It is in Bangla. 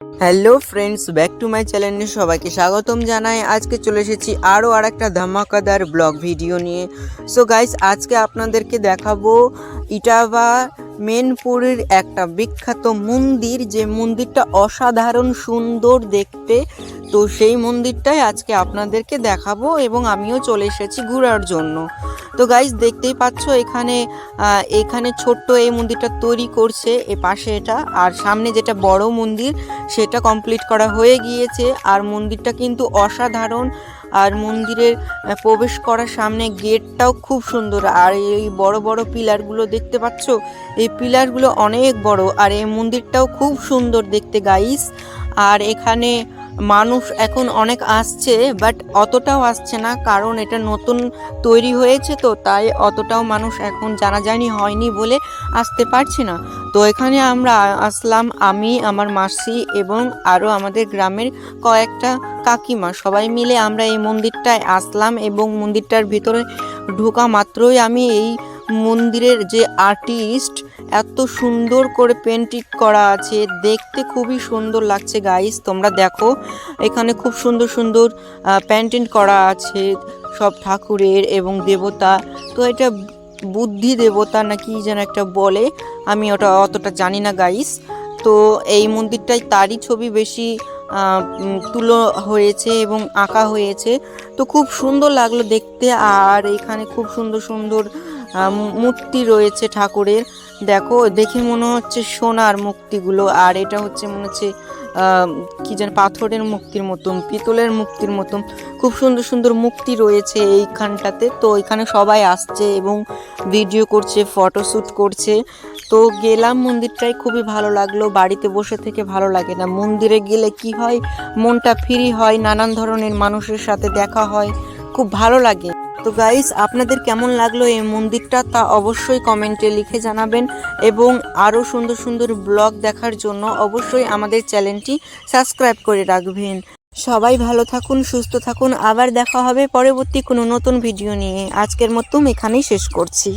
Hello friends back to my চ্যানেলে সবাইকে স্বাগতম জানাই। আজকে চলে এসেছি আরও আর একটা ধামাকাদার ব্লগ ভিডিও নিয়ে। সো গাইস আজকে আপনাদেরকে দেখাবো ইটাভা মেনপুরের একটা বিখ্যাত মন্দির, যে মন্দিরটা অসাধারণ সুন্দর দেখতে। তো সেই মন্দিরটাই আজকে আপনাদেরকে দেখাবো এবং আমিও চলে এসেছি ঘোরার জন্য। তো গাইস দেখতেই পাচ্ছ এখানে এখানে ছোট্ট এই মন্দিরটা তৈরি করছে, এ পাশে এটা। আর সামনে যেটা বড় মন্দির, সেটা কমপ্লিট করা হয়ে গিয়েছে। আর মন্দিরটা কিন্তু অসাধারণ আর মন্দিরের প্রবেশ করার সামনে গেটটাও খুব সুন্দর। আর এই বড় বড় পিলারগুলো দেখতে পাচ্ছ? এই পিলারগুলো অনেক বড়। আর এই মন্দিরটাও খুব সুন্দর দেখতে গাইস আর এখানে মানুষ এখন অনেক আসছে বাট অতটাও আসছে না, কারণ এটা নতুন তৈরি হয়েছে তো, তাই অতটাও মানুষ এখন জানাজানি হয়নি বলে আসতে পারছে না। তো এখানে আমরা আসলাম আমি, আমার মাসি এবং আরও আমাদের গ্রামের কয়েকটা কাকিমা। সবাই মিলে আমরা এই মন্দিরটায় আসলাম এবং মন্দিরটার ভিতরে ঢোকা মাত্রই আমি এই মন্দিরের যে আর্টিস্ট এত সুন্দর করে পেন্টিং করা আছে। দেখতে খুবই সুন্দর লাগছে গাইস তোমরা দেখো। এখানে খুব সুন্দর সুন্দর পেন্টিং করা আছে সব ঠাকুরের এবং দেবতা। তো এটা বুদ্ধি দেবতা নাকি যেন একটা বলে, আমি ওটা অতটা জানি না গাইস তো এই মন্দিরটায় তারই ছবি বেশি তুলো হয়েছে এবং আঁকা হয়েছে। তো খুব সুন্দর লাগল দেখতে, আর এখানে খুব সুন্দর সুন্দর মূর্তি রয়েছে ঠাকুরের। দেখো, দেখে মনে হচ্ছে সোনার মূর্তিগুলো, আর এটা হচ্ছে মনে হচ্ছে কি যেন পাথরের মুক্তির মতন, পিতলের মুক্তির মতন। খুব সুন্দর সুন্দর মুক্তি রয়েছে এইখানটাতে। তো এখানে সবাই আসছে এবং ভিডিও করছে ফটোশ্যুট করছে। তো গেলাম মন্দিরটাই খুবই ভালো লাগল। বাড়িতে বসে থেকে ভালো লাগে না। মন্দিরে গেলে কি হয়? মনটা ফ্রি হয়, নানান ধরনের মানুষের সাথে দেখা হয়। খুব ভালো লাগে। তো গাইস আপনাদের কেমন লাগল এই মন্দিরটা তা অবশ্যই কমেন্টে লিখে জানাবেন এবং আরও সুন্দর সুন্দর ব্লগ দেখার জন্য অবশ্যই আমাদের চ্যানেলটি সাবস্ক্রাইব করে রাখবেন। সবাই ভালো থাকুন, সুস্থ থাকুন। আবার দেখা হবে পরবর্তী কোনো নতুন ভিডিও নিয়ে। আজকের মতো এখানেই শেষ করছি।